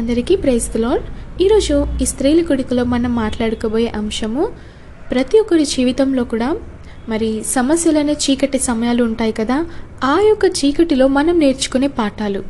అందరికీ praise lord. ఈరోజు ఈ స్త్రీల కొడుకులో మనం మాట్లాడుకోబోయే అంశము ప్రతి ఒక్కరి జీవితంలో కూడా మరి సమస్యలనే చీకటి సమయాలు ఉంటాయి కదా ఆ యొక్క చీకటిలో మనం నేర్చుకునే పాఠాలు.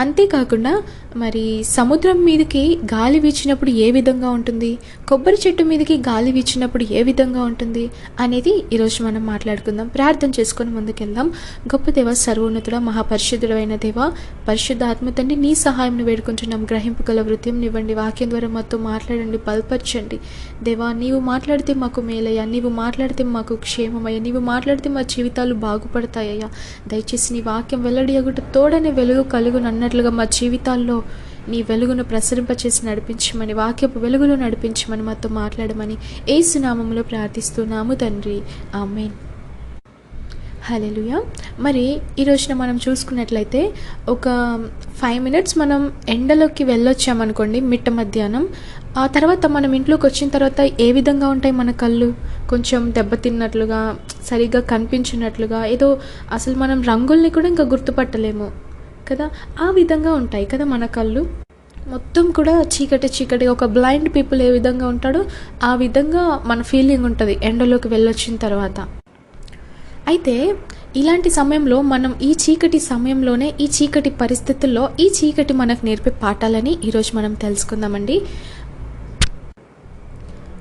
అంతేకాకుండా మరి సముద్రం మీదకి గాలి వీచినప్పుడు ఏ విధంగా ఉంటుంది? కొబ్బరి చెట్టు మీదకి గాలి వీచినప్పుడు ఏ విధంగా ఉంటుంది? అనేది ఈరోజు మనం మాట్లాడుకుందాం. ప్రార్థన చేసుకొని ముందుకెళ్దాం. గొప్ప దేవ సర్వోన్నతుడ మహాపరిశుద్ధుడైన దేవ పరిశుద్ధ తండ్రి నీ సహాయం వేడుకుంటున్నాం. గ్రహింపు గల వృత్యం ఇవ్వండి వాక్యం ద్వారా మాతో మాట్లాడండి. బలపరచండి. దేవా నీవు మాట్లాడితే మాకు మేలయ్యా. నీవు మాట్లాడితే మాకు క్షేమమయ్యా. నీవు మాట్లాడితే మా జీవితాలు బాగుపడతాయ్యా దయచేసి నీ వాక్యం వెల్లడి తోడనే వెలుగు కలుగును అన్నట్లుగా మా జీవితాల్లో నీ వెలుగును ప్రసరింపచేసి నడిపించమని వాక్యపు వెలుగులో నడిపించమని మాతో మాట్లాడమని ఏసునామంలో ప్రార్థిస్తున్నాము తండ్రి. ఆమెన్. హలెలుయ మరి ఈ రోజున మనం చూసుకున్నట్లయితే ఒక ఫైవ్ మినిట్స్ మనం ఎండలోకి వెళ్ళొచ్చామనుకోండి మిట్ట మధ్యాహ్నం. ఆ తర్వాత మనం ఇంట్లోకి వచ్చిన తర్వాత ఏ విధంగా ఉంటాయి మన కళ్ళు? కొంచెం దెబ్బతిన్నట్లుగా సరిగ్గా కనిపించినట్లుగా ఏదో అసలు మనం రంగుల్ని కూడా ఇంకా గుర్తుపట్టలేము. కదా? ఆ విధంగా ఉంటాయి కదా మన కళ్ళు? మొత్తం కూడా చీకటి చీకటి ఒక బ్లైండ్ పీపుల్ ఏ విధంగా ఉంటాడో ఆ విధంగా మన ఫీలింగ్ ఉంటుంది ఎండలోకి వెళ్ళొచ్చిన తర్వాత. అయితే ఇలాంటి సమయంలో మనం ఈ చీకటి సమయంలోనే ఈ చీకటి పరిస్థితుల్లో ఈ చీకటి మనకు నేర్పే పాఠాలని ఈరోజు మనం తెలుసుకుందామండి.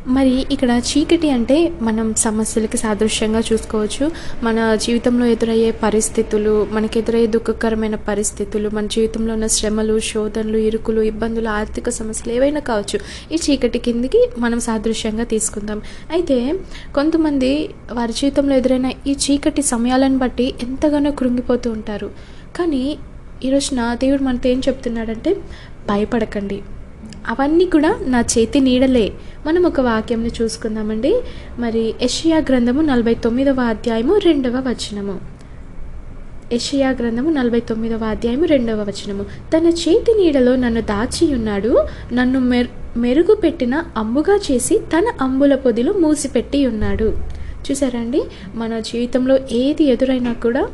మరి ఇక్కడ చీకటి అంటే మనం సమస్యలకి సాదృశ్యంగా చూసుకోవచ్చు. మన జీవితంలో ఎదురయ్యే పరిస్థితులు మనకు ఎదురయ్యే దుఃఖకరమైన పరిస్థితులు మన జీవితంలో ఉన్న శ్రమలు శోధనలు ఇరుకులు ఇబ్బందులు ఆర్థిక సమస్యలు ఏవైనా కావచ్చు. ఈ చీకటి కిందికి మనం సాదృశ్యంగా తీసుకుందాం. అయితే కొంతమంది వారి జీవితంలో ఎదురైన ఈ చీకటి సమయాలను బట్టి ఎంతగానో కృంగిపోతూ ఉంటారు. కానీ ఈరోజున దేవుడు మనతో ఏం చెప్తున్నాడంటే భయపడకండి. అవన్నీ కూడా నా చేతి నీడలే. మనం ఒక వాక్యంని చూసుకుందామండి. మరి యషియా గ్రంథము నలభై తొమ్మిదవ అధ్యాయము రెండవ వచనము. ఎషియా గ్రంథము నలభై తొమ్మిదవ అధ్యాయము రెండవ వచనము. తన చేతి నీడలో నన్ను దాచి ఉన్నాడు నన్ను మెర్ మెరుగుపెట్టిన అంబుగా చేసి తన అంబుల పొదిలో మూసిపెట్టి ఉన్నాడు చూసారండి మన జీవితంలో ఏది ఎదురైనా కూడా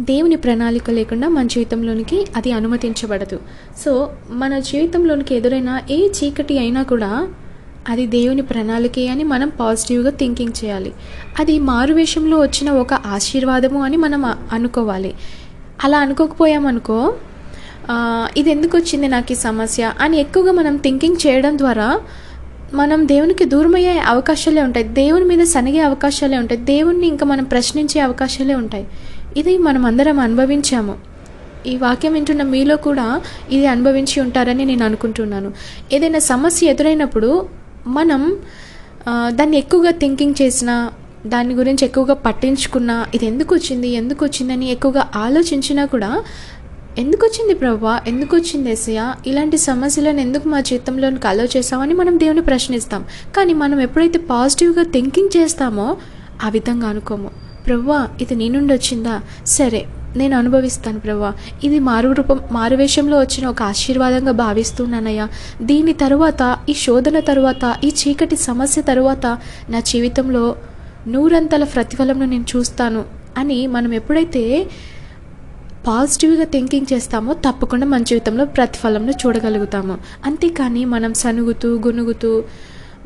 దేవుని ప్రణాళిక లేకుండా మన జీవితంలోనికి అది అనుమతించబడదు. సో మన జీవితంలోనికి ఎదురైన ఏ చీకటి అయినా కూడా అది దేవుని ప్రణాళికే అని మనం పాజిటివ్గా థింకింగ్ చేయాలి. అది మారువేషంలో వచ్చిన ఒక ఆశీర్వాదము అని మనం అనుకోవాలి. అలా అనుకోకపోయామనుకో ఇది ఎందుకు వచ్చింది నాకు ఈ సమస్య అని ఎక్కువగా మనం థింకింగ్ చేయడం ద్వారా మనం దేవునికి దూరమయ్యే అవకాశాలే ఉంటాయి. దేవుని మీద సనిగే అవకాశాలే ఉంటాయి. దేవుణ్ణి ఇంకా మనం ప్రశ్నించే అవకాశాలే ఉంటాయి. ఇది మనం అందరం అనుభవించాము. ఈ వాక్యం వింటున్న మీలో కూడా ఇది అనుభవించి ఉంటారని నేను అనుకుంటున్నాను. ఏదైనా సమస్య ఎదురైనప్పుడు మనం దాన్ని ఎక్కువగా థింకింగ్ చేసినా దాని గురించి ఎక్కువగా పట్టించుకున్నా ఇది ఎందుకు వచ్చింది ఎందుకు వచ్చిందని ఎక్కువగా ఆలోచించినా కూడా ఎందుకు వచ్చింది ప్రభా? ఎందుకు వచ్చింది ఏసయ్య? ఇలాంటి సమస్యలను ఎందుకు మా జీవితంలోనికి అలో చేసామని మనం దేవుని ప్రశ్నిస్తాం. కానీ మనం ఎప్పుడైతే పాజిటివ్గా థింకింగ్ చేస్తామో ఆ విధంగా అనుకోము. ప్రవ్వా ఇది నీ నుండి వచ్చిందా? సరే నేను అనుభవిస్తాను ప్రవ్వా. ఇది మారు రూపం మారువేషంలో వచ్చిన ఒక ఆశీర్వాదంగా భావిస్తున్నానయ్యా. దీని తరువాత ఈ శోధన తరువాత ఈ చీకటి సమస్య తరువాత నా జీవితంలో నూరంతల ప్రతిఫలంను నేను చూస్తాను అని మనం ఎప్పుడైతే పాజిటివ్గా థింకింగ్ చేస్తామో తప్పకుండా మన జీవితంలో ప్రతిఫలంను చూడగలుగుతాము. అంతేకాని మనం సనుగుతూ గునుగుతూ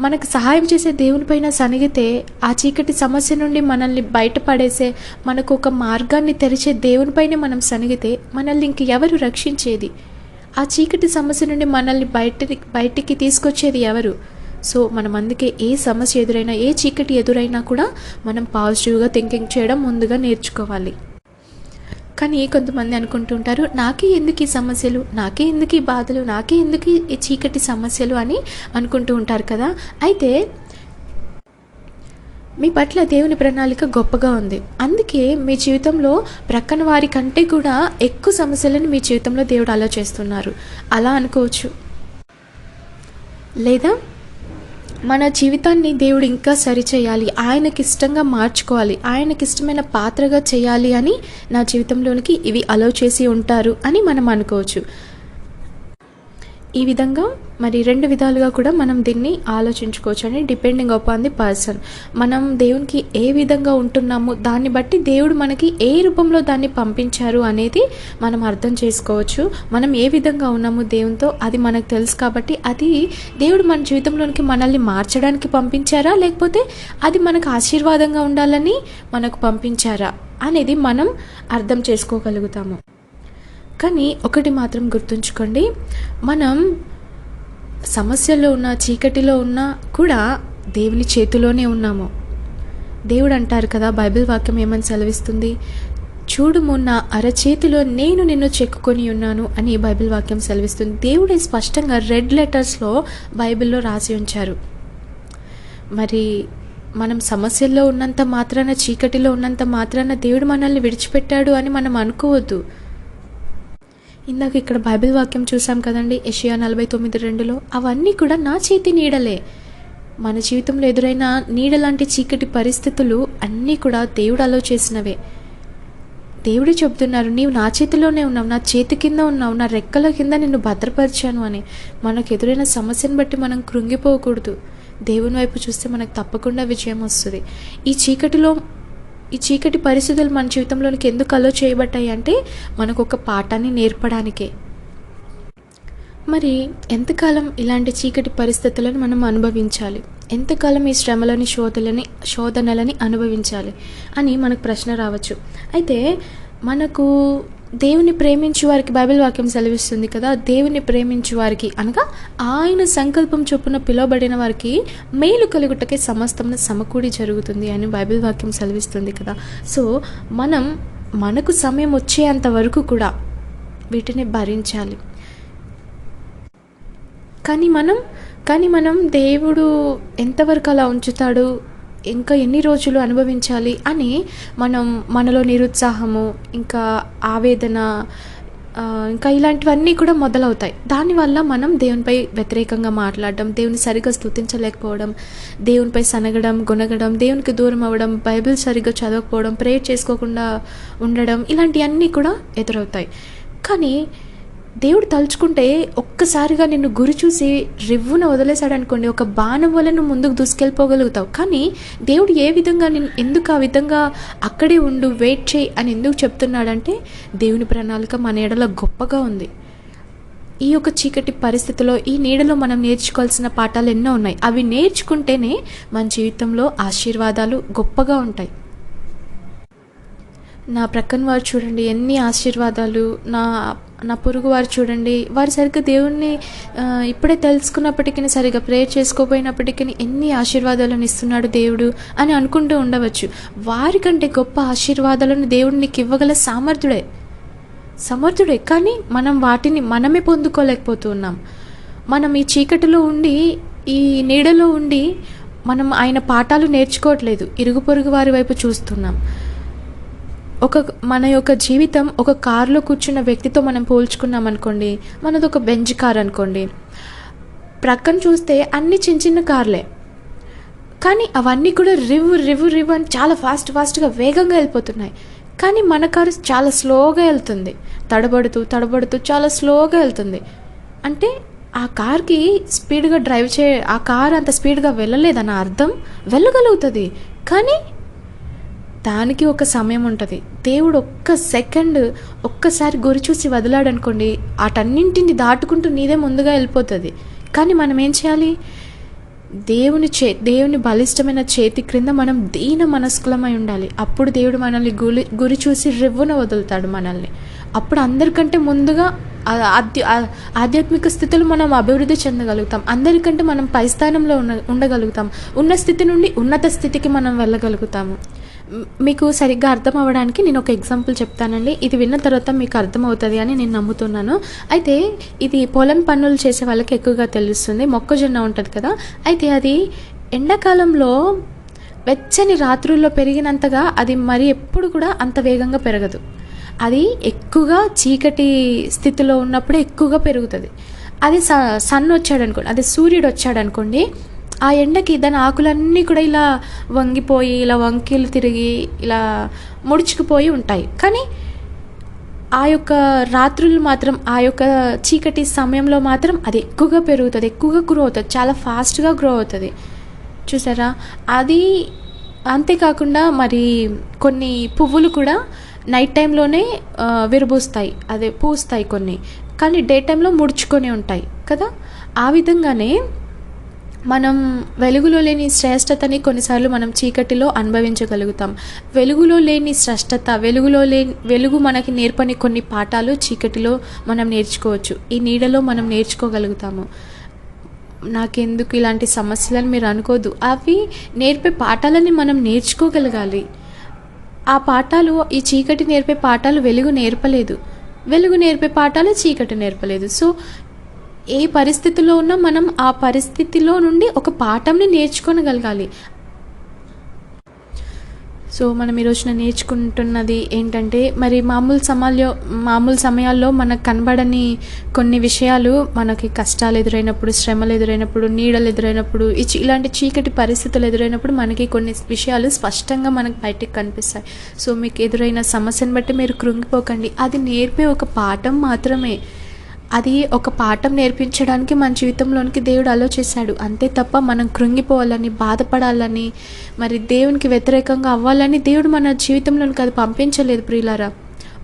మనకు సహాయం చేసే దేవునిపైన సనిగితే ఆ చీకటి సమస్య నుండి మనల్ని బయటపడేసే మనకు ఒక మార్గాన్ని తెరిచే దేవునిపైనే మనం సనిగితే మనల్ని ఇంక ఎవరు రక్షించేది? ఆ చీకటి సమస్య నుండి మనల్ని బయట బయటికి తీసుకొచ్చేది ఎవరు? సో మనం అందుకే ఏ సమస్య ఎదురైనా ఏ చీకటి ఎదురైనా కూడా మనం పాజిటివ్గా థింకింగ్ చేయడం ముందుగా నేర్చుకోవాలి. కానీ కొంతమంది అనుకుంటుంటారు నాకే ఎందుకు ఈ సమస్యలు నాకే ఎందుకు ఈ బాధలు నాకే ఎందుకు ఈ చీకటి సమస్యలు అని అనుకుంటూ ఉంటారు కదా. అయితే మీ పట్ల దేవుని ప్రణాళిక గొప్పగా ఉంది. అందుకే మీ జీవితంలో ప్రక్కన వారి కంటే కూడా ఎక్కువ సమస్యలను మీ జీవితంలో దేవుడు అలా చేస్తున్నారు. అలా అనుకోవచ్చు. లేదా మన జీవితాన్ని దేవుడు ఇంకా సరిచేయాలి. ఆయనకి ఇష్టంగా మార్చుకోవాలి. ఆయనకి ఇష్టమైన పాత్రగా చేయాలి అని నా జీవితంలోనికి ఇవి అలౌ చేసి ఉంటారు అని మనం అనుకోవచ్చు. ఈ విధంగా మరి రెండు విధాలుగా కూడా మనం దీన్ని ఆలోచించుకోవచ్చు అని డిపెండింగ్ అపాన్ ది పర్సన్ మనం దేవునికి ఏ విధంగా ఉంటున్నాము దాన్ని బట్టి దేవుడు మనకి ఏ రూపంలో దాన్ని పంపించారు అనేది మనం అర్థం చేసుకోవచ్చు. మనం ఏ విధంగా ఉన్నాము దేవునితో అది మనకు తెలుసు కాబట్టి అది దేవుడు మన జీవితంలోనికి మనల్ని మార్చడానికి పంపించారా? లేకపోతే అది మనకు ఆశీర్వాదంగా ఉండాలని మనకు పంపించారా? అనేది మనం అర్థం చేసుకోగలుగుతాము. కానీ ఒకటి మాత్రం గుర్తుంచుకోండి. మనం సమస్యల్లో ఉన్న చీకటిలో ఉన్నా కూడా దేవుని చేతిలోనే ఉన్నాము. దేవుడు అంటారు కదా బైబిల్ వాక్యం ఏమని సెలవిస్తుంది? చూడు మొన్న అరచేతిలో నేను నిన్ను చెక్కుకొని ఉన్నాను అని బైబిల్ వాక్యం సెలవిస్తుంది. దేవుడే స్పష్టంగా రెడ్ లెటర్స్లో బైబిల్లో రాసి ఉంచారు. మరి మనం సమస్యల్లో ఉన్నంత మాత్రాన చీకటిలో ఉన్నంత మాత్రాన దేవుడు మనల్ని విడిచిపెట్టాడు అని మనం అనుకోవద్దు. ఇందాక ఇక్కడ బైబిల్ వాక్యం చూసాం కదండి ఏషియా నలభై తొమ్మిది రెండులో అవన్నీ కూడా నా చేతి నీడలే. మన జీవితంలో ఎదురైన నీడ లాంటి చీకటి పరిస్థితులు అన్నీ కూడా దేవుడు అలో చేసినవే. దేవుడు చెప్తున్నారు నీవు నా చేతిలోనే ఉన్నావు నా చేతి కింద ఉన్నావు నా రెక్కల కింద నిన్ను భద్రపరిచాను అని. మనకు ఎదురైన సమస్యను బట్టి మనం కృంగిపోకూడదు. దేవుని వైపు చూస్తే మనకు తప్పకుండా విజయం వస్తుంది. ఈ చీకటిలో ఈ చీకటి పరిస్థితులు మన జీవితంలోనికి ఎందుకు అలో చేయబడ్డాయి అంటే మనకు ఒక పాఠాన్ని నేర్పడానికే. మరి ఎంతకాలం ఇలాంటి చీకటి పరిస్థితులను మనం అనుభవించాలి? ఎంతకాలం ఈ శ్రమలని శోధలని శోధనలని అనుభవించాలి అని మనకు ప్రశ్న రావచ్చు. అయితే మనకు దేవుని ప్రేమించు వారికి బైబిల్ వాక్యం సెలవిస్తుంది కదా దేవుని ప్రేమించు వారికి అనగా ఆయన సంకల్పం చొప్పున పిలువబడిన వారికి మేలు కలుగుటకే సమస్తమున సమకూడి జరుగుతుంది అని బైబిల్ వాక్యం సెలవిస్తుంది కదా. సో మనం మనకు సమయం వచ్చేంత వరకు కూడా వీటిని భరించాలి. కానీ మనం కానీ మనం దేవుడు ఎంతవరకు అలా ఉంచుతాడు? ఇంకా ఎన్ని రోజులు అనుభవించాలి అని మనం మనలో నిరుత్సాహము ఇంకా ఆవేదన ఇంకా ఇలాంటివన్నీ కూడా మొదలవుతాయి. దానివల్ల మనం దేవునిపై వ్యతిరేకంగా మాట్లాడడం దేవుని సరిగ్గా స్థుతించలేకపోవడం దేవునిపై సనగడం గుణగడం దేవునికి దూరం అవ్వడం బైబిల్ సరిగ్గా చదవకపోవడం ప్రేయర్ చేసుకోకుండా ఉండడం ఇలాంటివన్నీ కూడా ఎదురవుతాయి. కానీ దేవుడు తలుచుకుంటే ఒక్కసారిగా నిన్ను గురి చూసి రివ్వున వదిలేశాడు అనుకోండి ఒక బాణం వల్ల నువ్వు ముందుకు దూసుకెళ్ళిపోగలుగుతావు. కానీ దేవుడు ఏ విధంగా నేను ఎందుకు ఆ విధంగా అక్కడే ఉండు వెయిట్ చేయి అని ఎందుకు చెప్తున్నాడంటే దేవుని ప్రణాళిక మన ఎడల గొప్పగా ఉంది. ఈ యొక్క చీకటి పరిస్థితిలో ఈ నీడలో మనం నేర్చుకోవాల్సిన పాఠాలు ఎన్నో ఉన్నాయి. అవి నేర్చుకుంటేనే మన జీవితంలో ఆశీర్వాదాలు గొప్పగా ఉంటాయి. నా ప్రక్కన వారు చూడండి ఎన్ని ఆశీర్వాదాలు నా నా పొరుగు వారు చూడండి. వారు సరిగ్గా దేవుణ్ణి ఇప్పుడే తెలుసుకున్నప్పటికీ సరిగ్గా ప్రేయర్ చేసుకోపోయినప్పటికీ ఎన్ని ఆశీర్వాదాలను ఇస్తున్నాడు దేవుడు అని అనుకుంటూ ఉండవచ్చు. వారికంటే గొప్ప ఆశీర్వాదాలను దేవుడు నీకు ఇవ్వగల సామర్థ్యుడే. సమర్థుడే. కానీ మనం వాటిని మనమే పొందుకోలేకపోతున్నాం మనం ఈ చీకటిలో ఉండి ఈ నీడలో ఉండి మనం ఆయన పాఠాలు నేర్చుకోవట్లేదు. ఇరుగు పొరుగు వారి వైపు చూస్తున్నాం. ఒక మన యొక్క జీవితం ఒక కారులో కూర్చున్న వ్యక్తితో మనం పోల్చుకున్నాం అనుకోండి మనది ఒక బెంచ్ కార్ అనుకోండి. ప్రక్కన చూస్తే అన్ని చిన్న చిన్న కార్లే. కానీ అవన్నీ కూడా రివ్ రివ్ రివ్ అని చాలా ఫాస్ట్ ఫాస్ట్గా వేగంగా వెళ్ళిపోతున్నాయి. కానీ మన కారు చాలా స్లోగా వెళ్తుంది. తడబడుతూ తడబడుతూ చాలా స్లోగా వెళ్తుంది. అంటే ఆ కార్కి స్పీడ్గా డ్రైవ్ చే ఆ కార్ అంత స్పీడ్గా వెళ్ళలేదని అర్థం వెళ్ళగలుగుతుంది. కానీ దానికి ఒక సమయం ఉంటుంది. దేవుడు ఒక్క సెకండ్ ఒక్కసారి గురి చూసి వదిలాడనుకోండి వాటన్నింటిని దాటుకుంటూ నీదే ముందుగా వెళ్ళిపోతుంది. కానీ మనం ఏం చేయాలి? దేవుని చే దేవుని బలిష్టమైన చేతి క్రింద మనం దీన మనస్కులమై ఉండాలి. అప్పుడు దేవుడు మనల్ని గురి గురి చూసి రివ్వున వదులుతాడు మనల్ని. అప్పుడు అందరికంటే ముందుగా ఆధ్యాత్మిక స్థితిలో మనం అభివృద్ధి చెందగలుగుతాం. అందరికంటే మనం పై స్థానంలో ఉన్న ఉండగలుగుతాం. ఉన్న స్థితి నుండి ఉన్నత స్థితికి మనం వెళ్ళగలుగుతాము. మీకు సరిగ్గా అర్థం అవ్వడానికి నేను ఒక ఎగ్జాంపుల్ చెప్తానండి. ఇది విన్న తర్వాత మీకు అర్థమవుతుంది అని నేను నమ్ముతున్నాను. అయితే ఇది పొలం పనులు చేసే వాళ్ళకి ఎక్కువగా తెలుస్తుంది. మొక్కజొన్న ఉంటుంది కదా. అయితే అది ఎండాకాలంలో వెచ్చని రాత్రుల్లో పెరిగినంతగా అది మరి ఎప్పుడు కూడా అంత వేగంగా పెరగదు. అది ఎక్కువగా చీకటి స్థితిలో ఉన్నప్పుడే ఎక్కువగా పెరుగుతుంది. అది స సన్ వచ్చాడు అనుకోండి అదే సూర్యుడు వచ్చాడనుకోండి ఆ ఎండకి దాని ఆకులన్నీ కూడా ఇలా వంగిపోయి ఇలా వంకీలు తిరిగి ఇలా ముడుచుకుపోయి ఉంటాయి. కానీ ఆ యొక్క రాత్రులు మాత్రం ఆ యొక్క చీకటి సమయంలో మాత్రం అది ఎక్కువగా పెరుగుతుంది ఎక్కువగా గ్రో అవుతుంది చాలా ఫాస్ట్గా గ్రో అవుతుంది. చూసారా? అది అంతేకాకుండా మరి కొన్ని పువ్వులు కూడా నైట్ టైంలోనే విరబూస్తాయి అదే పూస్తాయి కొన్ని. కానీ డే టైంలో ముడుచుకొని ఉంటాయి కదా? ఆ విధంగానే మనం వెలుగులో లేని శ్రేష్టతని కొన్నిసార్లు మనం చీకటిలో అనుభవించగలుగుతాం. వెలుగులో లేని శ్రేష్టత వెలుగులో లేని వెలుగు మనకి నేర్పని కొన్ని పాఠాలు చీకటిలో మనం నేర్చుకోవచ్చు. ఈ నీడలో మనం నేర్చుకోగలుగుతాము. నాకెందుకు ఇలాంటి సమస్యలని మీరు అనుకోదు అవి నేర్పే పాఠాలని మనం నేర్చుకోగలగాలి. ఆ పాఠాలు ఈ చీకటి నేర్పే పాఠాలు వెలుగు నేర్పలేదు. వెలుగు నేర్పే పాఠాలు చీకటి నేర్పలేదు. సో ఏ పరిస్థితిలో ఉన్నా మనం ఆ పరిస్థితిలో నుండి ఒక పాఠంని నేర్చుకోగలగాలి సో మనం ఈ రోజున నేర్చుకుంటున్నది ఏంటంటే మరి మామూలు సమయాల్లో మామూలు సమయాల్లో మనకు కనబడని కొన్ని విషయాలు మనకి కష్టాలు ఎదురైనప్పుడు శ్రమలు ఎదురైనప్పుడు నీడలు ఎదురైనప్పుడు ఇలాంటి చీకటి పరిస్థితులు ఎదురైనప్పుడు మనకి కొన్ని విషయాలు స్పష్టంగా మనకు బయటకు కనిపిస్తాయి. సో మీకు ఎదురైన సమస్యను బట్టి మీరు కృంగిపోకండి. అది నేర్పే ఒక పాఠం మాత్రమే. అది ఒక పాఠం నేర్పించడానికి మన జీవితంలోనికి దేవుడు ఆలోచిస్తాడు అంతే తప్ప మనం కృంగిపోవాలని బాధపడాలని మరి దేవునికి వ్యతిరేకంగా అవ్వాలని దేవుడు మన జీవితంలోనికి అది పంపించలేదు ప్రియులారా.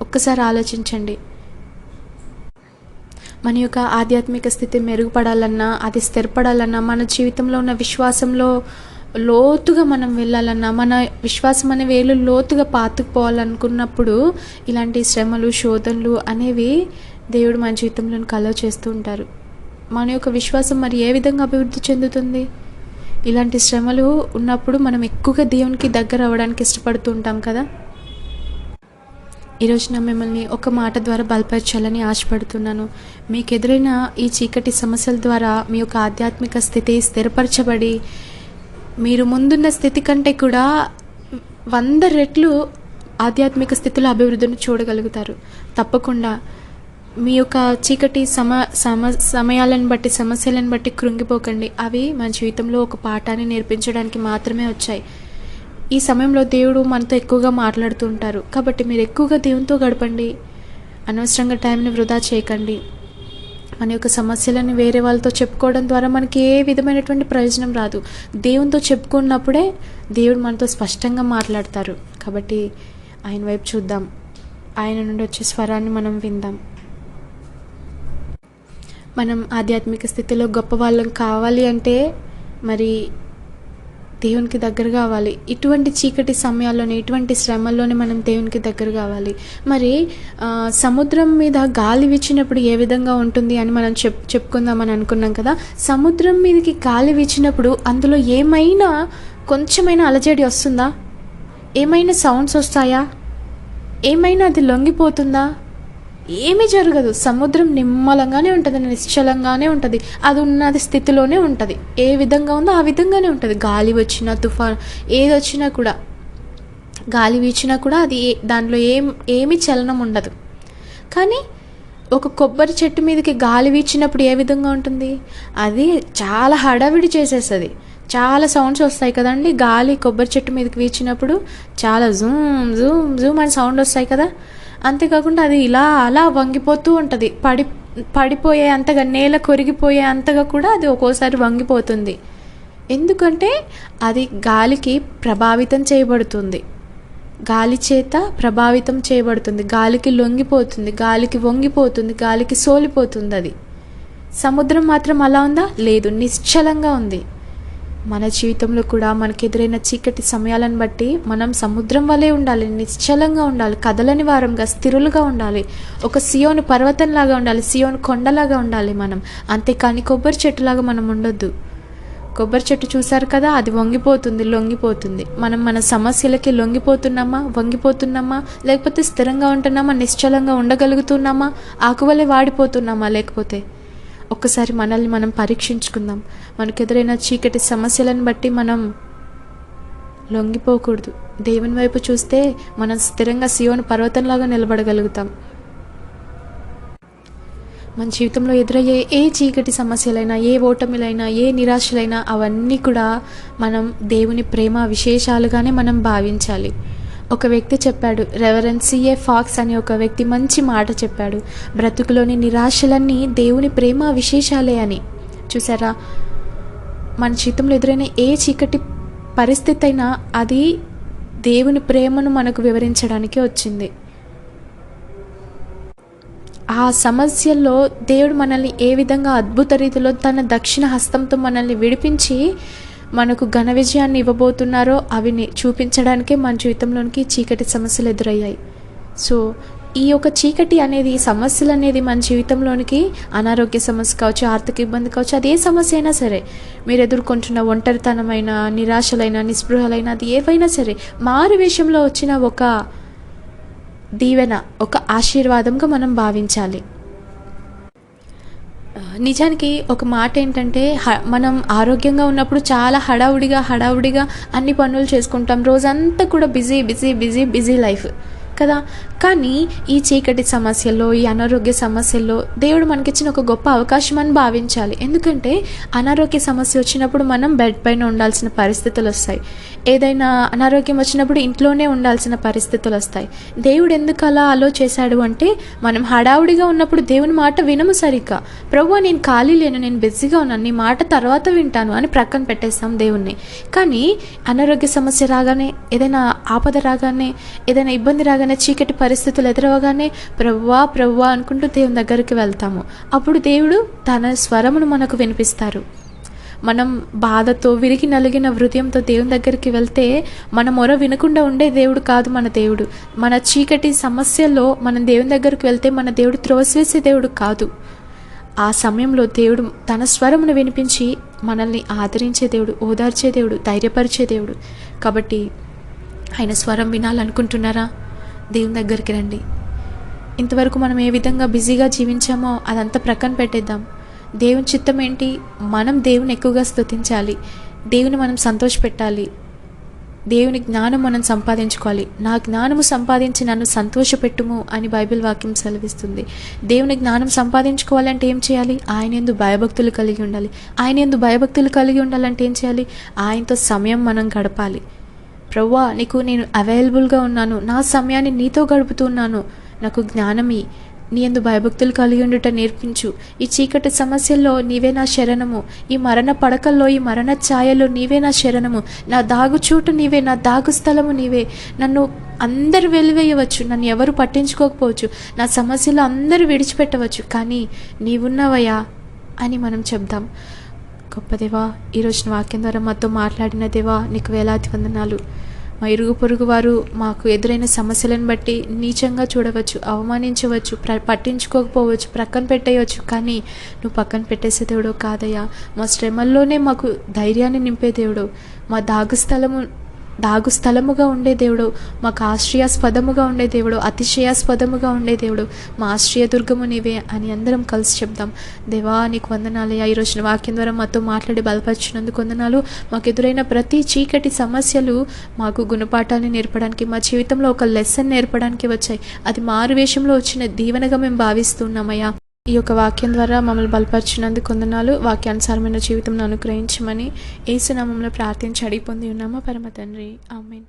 ఒక్కసారి ఆలోచించండి. మన యొక్క ఆధ్యాత్మిక స్థితి మెరుగుపడాలన్నా అది స్థిరపడాలన్నా మన జీవితంలో ఉన్న విశ్వాసంలో లోతుగా మనం వెళ్ళాలన్నా మన విశ్వాసం అనే వేలు లోతుగా పాతుకుపోవాలనుకున్నప్పుడు ఇలాంటి శ్రమలు శోధనలు అనేవి దేవుడు మన జీవితంలో కలవ చేస్తూ ఉంటారు. మన యొక్క విశ్వాసం మరి ఏ విధంగా అభివృద్ధి చెందుతుంది? ఇలాంటి శ్రమలు ఉన్నప్పుడు మనం ఎక్కువగా దేవునికి దగ్గర అవ్వడానికి ఇష్టపడుతూ ఉంటాం కదా? ఈరోజు నా మిమ్మల్ని ఒక మాట ద్వారా బలపరచాలని ఆశపడుతున్నాను. మీకు ఎదురైన ఈ చీకటి సమస్యల ద్వారా మీ యొక్క ఆధ్యాత్మిక స్థితి స్థిరపరచబడి మీరు ముందున్న స్థితి కంటే కూడా వంద రెట్లు ఆధ్యాత్మిక స్థితిలో అభివృద్ధిని చూడగలుగుతారు. తప్పకుండా మీ యొక్క చీకటి సమ సమ సమయాలను బట్టి సమస్యలను బట్టి కృంగిపోకండి. అవి మన జీవితంలో ఒక పాఠాన్ని నేర్పించడానికి మాత్రమే వచ్చాయి. ఈ సమయంలో దేవుడు మనతో ఎక్కువగా మాట్లాడుతూ ఉంటారు. కాబట్టి మీరు ఎక్కువగా దేవునితో గడపండి. అనవసరంగా టైంని వృధా చేయకండి. మన యొక్క సమస్యలను వేరే వాళ్ళతో చెప్పుకోవడం ద్వారా మనకి ఏ విధమైనటువంటి ప్రయోజనం రాదు. దేవునితో చెప్పుకున్నప్పుడే దేవుడు మనతో స్పష్టంగా మాట్లాడతారు. కాబట్టి ఆయన వైపు చూద్దాం. ఆయన నుండి వచ్చే స్వరాన్ని మనం విందాం. మనం ఆధ్యాత్మిక స్థితిలో గొప్ప వాళ్ళం కావాలి అంటే మరి దేవునికి దగ్గర కావాలి. ఇటువంటి చీకటి సమయాల్లోనే ఇటువంటి శ్రమల్లోనే మనం దేవునికి దగ్గర కావాలి. మరి సముద్రం మీద గాలి వీచినప్పుడు ఏ విధంగా ఉంటుంది అని మనం చెప్ చెప్పుకుందామని అనుకున్నాం కదా. సముద్రం మీదకి గాలి వీచినప్పుడు అందులో ఏమైనా కొంచెమైనా అలజడి వస్తుందా? ఏమైనా సౌండ్స్ వస్తాయా? ఏమైనా అది లొంగిపోతుందా? ఏమీ జరగదు. సముద్రం నిమ్మలంగానే ఉంటుంది నిశ్చలంగానే ఉంటుంది. అది ఉన్నది స్థితిలోనే ఉంటుంది. ఏ విధంగా ఉందో ఆ విధంగానే ఉంటుంది. గాలి వచ్చినా తుఫాన్ ఏది వచ్చినా కూడా గాలి వీచినా కూడా అది ఏ- దాంట్లో ఏం ఏమీ చలనం ఉండదు. కానీ ఒక కొబ్బరి చెట్టు మీదకి గాలి వీచినప్పుడు ఏ విధంగా ఉంటుంది? అది చాలా హడావిడి చేసేస్తుంది. చాలా సౌండ్స్ వస్తాయి కదండి. గాలి కొబ్బరి చెట్టు మీదకి వీచినప్పుడు చాలా జూమ్ జూమ్ జూమ్ అని సౌండ్ వస్తాయి కదా. అంతేకాకుండా అది ఇలా అలా వంగిపోతూ ఉంటుంది. పడి పడిపోయే అంతగా నేల కొరిగిపోయే అంతగా కూడా అది ఒక్కోసారి వంగిపోతుంది. ఎందుకంటే అది గాలికి ప్రభావితం చేయబడుతుంది. గాలి చేత ప్రభావితం చేయబడుతుంది. గాలికి లొంగిపోతుంది. గాలికి వంగిపోతుంది. గాలికి సోలిపోతుంది అది. సముద్రం మాత్రం అలా ఉందా? లేదు. నిశ్చలంగా ఉంది. మన జీవితంలో కూడా మనకు ఎదురైన చీకటి సమయాలను బట్టి మనం సముద్రం వలె ఉండాలి నిశ్చలంగా ఉండాలి కదలని వారంగా స్థిరులుగా ఉండాలి. ఒక సియోను పర్వతంలాగా ఉండాలి సియోను కొండలాగా ఉండాలి మనం. అంతేకాని కొబ్బరి చెట్టులాగా మనం ఉండొద్దు. కొబ్బరి చెట్టు చూసారు కదా అది వంగిపోతుంది లొంగిపోతుంది. మనం మన సమస్యలకి లొంగిపోతున్నామా వంగిపోతున్నామా లేకపోతే స్థిరంగా ఉంటున్నామా నిశ్చలంగా ఉండగలుగుతున్నామా ఆకువలే వాడిపోతున్నామా లేకపోతే? ఒక్కసారి మనల్ని మనం పరీక్షించుకుందాం. మనకు ఎదురైన చీకటి సమస్యలను బట్టి మనం లొంగిపోకూడదు. దేవుని వైపు చూస్తే మనం స్థిరంగా సియోను పర్వతంలాగా నిలబడగలుగుతాం. మన జీవితంలో ఎదురయ్యే ఏ చీకటి సమస్యలైనా ఏ ఓటమిలైనా ఏ నిరాశలైనా అవన్నీ కూడా మనం దేవుని ప్రేమ విశేషాలుగానే మనం భావించాలి. ఒక వ్యక్తి చెప్పాడు రెవరెన్ సిఏ ఫాక్స్ అనే ఒక వ్యక్తి మంచి మాట చెప్పాడు బ్రతుకులోని నిరాశలన్నీ దేవుని ప్రేమ విశేషాలే అని. చూసారా మన జీవితంలో ఎదురైన ఏ చీకటి పరిస్థితి అయినా అది దేవుని ప్రేమను మనకు వివరించడానికి వచ్చింది. ఆ సమస్యల్లో దేవుడు మనల్ని ఏ విధంగా అద్భుత రీతిలో తన దక్షిణ హస్తంతో మనల్ని విడిపించి మనకు ఘన విజయాన్ని ఇవ్వబోతున్నారో అవి చూపించడానికే మన జీవితంలోనికి చీకటి సమస్యలు ఎదురయ్యాయి. సో ఈ యొక్క చీకటి అనేది సమస్యలు అనేది మన జీవితంలోనికి అనారోగ్య సమస్య కావచ్చు ఆర్థిక ఇబ్బంది కావచ్చు అది ఏ సమస్య అయినా సరే మీరు ఎదుర్కొంటున్న ఒంటరితనమైన నిరాశలైన నిస్పృహలైన అది ఏవైనా సరే మారు విషయంలో వచ్చిన ఒక దీవెన ఒక ఆశీర్వాదంగా మనం భావించాలి. నిజానికి ఒక మాట ఏంటంటే హ- మనం ఆరోగ్యంగా ఉన్నప్పుడు చాలా హడావుడిగా హడావుడిగా అన్ని పనులు చేసుకుంటాం. రోజంతా కూడా busy busy busy busy life. కదా. కానీ ఈ చీకటి సమస్యల్లో ఈ అనారోగ్య సమస్యల్లో దేవుడు మనకిచ్చిన ఒక గొప్ప అవకాశం అని భావించాలి. ఎందుకంటే అనారోగ్య సమస్య వచ్చినప్పుడు మనం బెడ్ పైన ఉండాల్సిన పరిస్థితులు వస్తాయి. ఏదైనా అనారోగ్యం వచ్చినప్పుడు ఇంట్లోనే ఉండాల్సిన పరిస్థితులు వస్తాయి. దేవుడు ఎందుకు అలా అలో చేశాడు అంటే మనం హడావుడిగా ఉన్నప్పుడు దేవుని మాట వినము సరిగ్గా. ప్రభు నేను ఖాళీ లేను నేను బిజీగా ఉన్నాను నీ మాట తర్వాత వింటాను అని ప్రక్కన పెట్టేస్తాం దేవుణ్ణి. కానీ అనారోగ్య సమస్య రాగానే ఏదైనా ఆపద రాగానే ఏదైనా ఇబ్బంది రాగానే చీకటి పరిస్థితులు ఎదురవగానే ప్రవ్వా ప్రవ్వా అనుకుంటూ దేవుని దగ్గరికి వెళ్తాము. అప్పుడు దేవుడు తన స్వరమును మనకు వినిపిస్తారు. మనం బాధతో విరిగి నలిగిన హృదయంతో దేవుని దగ్గరికి వెళ్తే మన మొర వినకుండా ఉండే దేవుడు కాదు మన దేవుడు. మన చీకటి సమస్యల్లో మనం దేవుని దగ్గరికి వెళ్తే మన దేవుడు త్రోసివేసే దేవుడు కాదు. ఆ సమయంలో దేవుడు తన స్వరమును వినిపించి మనల్ని ఆదరించే దేవుడు ఓదార్చే దేవుడు ధైర్యపరిచే దేవుడు. కాబట్టి ఆయన స్వరం వినాలనుకుంటున్నారా? దేవుని దగ్గరికి రండి. ఇంతవరకు మనం ఏ విధంగా బిజీగా జీవించామో అదంతా ప్రక్కన పెట్టేద్దాం. దేవుని చిత్తం ఏంటి? మనం దేవుని ఎక్కువగా స్తుతించాలి. దేవుని మనం సంతోషపెట్టాలి. దేవుని జ్ఞానం మనం సంపాదించుకోవాలి. నా జ్ఞానము సంపాదించి నన్ను సంతోషపెట్టుము అని బైబిల్ వాక్యం సెలవిస్తుంది. దేవుని జ్ఞానం సంపాదించుకోవాలంటే ఏం చేయాలి? ఆయన ఎందు భయభక్తులు కలిగి ఉండాలి. ఆయన ఎందు భయభక్తులు కలిగి ఉండాలంటే ఏం చేయాలి? ఆయనతో సమయం మనం గడపాలి. ప్రవ్వా నీకు నేను అవైలబుల్గా ఉన్నాను. నా సమయాన్ని నీతో గడుపుతున్నాను. నాకు జ్ఞానమి. నీ ఎందు భయభక్తులు కలిగి ఉండుట నేర్పించు. ఈ చీకటి సమస్యల్లో నీవే నా శరణము. ఈ మరణ పడకల్లో ఈ మరణ ఛాయలో నీవే నా శరణము. నా దాగుచూటు నీవే నా దాగు స్థలము నీవే. నన్ను అందరు వెలివేయవచ్చు. నన్ను ఎవరు పట్టించుకోకపోవచ్చు. నా సమస్యలు అందరూ విడిచిపెట్టవచ్చు. కానీ నీవున్నావయ్యా అని మనం చెప్దాం. గొప్ప దేవా ఈరోజు వాక్యం ద్వారా మాతో మాట్లాడిన దేవా నీకు వేలాది వందనాలు. మా ఇరుగు పొరుగు వారు మాకు ఎదురైన సమస్యలను బట్టి నీచంగా చూడవచ్చు అవమానించవచ్చు ప్ర పట్టించుకోకపోవచ్చు ప్రక్కన పెట్టేయవచ్చు కానీ నువ్వు పక్కన పెట్టేసే దేవుడు కాదయ్యా. మా శ్రమల్లోనే మాకు ధైర్యాన్ని నింపే దేవుడు మా దాగు స్థలము దాగు స్థలముగా ఉండే దేవుడు మాకు ఆశ్రయాస్పదముగా ఉండే దేవుడు అతిశయాస్పదముగా ఉండే దేవుడు మా ఆశ్రయదుర్గము నీవే అని అందరం కలిసి చెప్దాం. దేవా నీకు వందనాలయ్యా ఈ రోజున వాక్యం ద్వారా మాతో మాట్లాడి బలపరిచినందుకు వందనాలు. మాకు ఎదురైన ప్రతి చీకటి సమస్యలు మాకు గుణపాఠాన్ని నేర్పడానికి మా జీవితంలో ఒక లెసన్ నేర్పడానికి వచ్చాయి. అది మారు వేషంలో వచ్చిన దీవెనగా మేము భావిస్తున్నామయ్యా. ఈ యొక్క వాక్యం ద్వారా మమ్మల్ని బలపరిచినందుకు వందనాలు. వాక్యానుసారమైన జీవితం అనుగ్రహించమని ఏసునామంలో ప్రార్థించి అడిగి పొంది ఉన్నామా. పరమ తండ్రి ఆమెన్.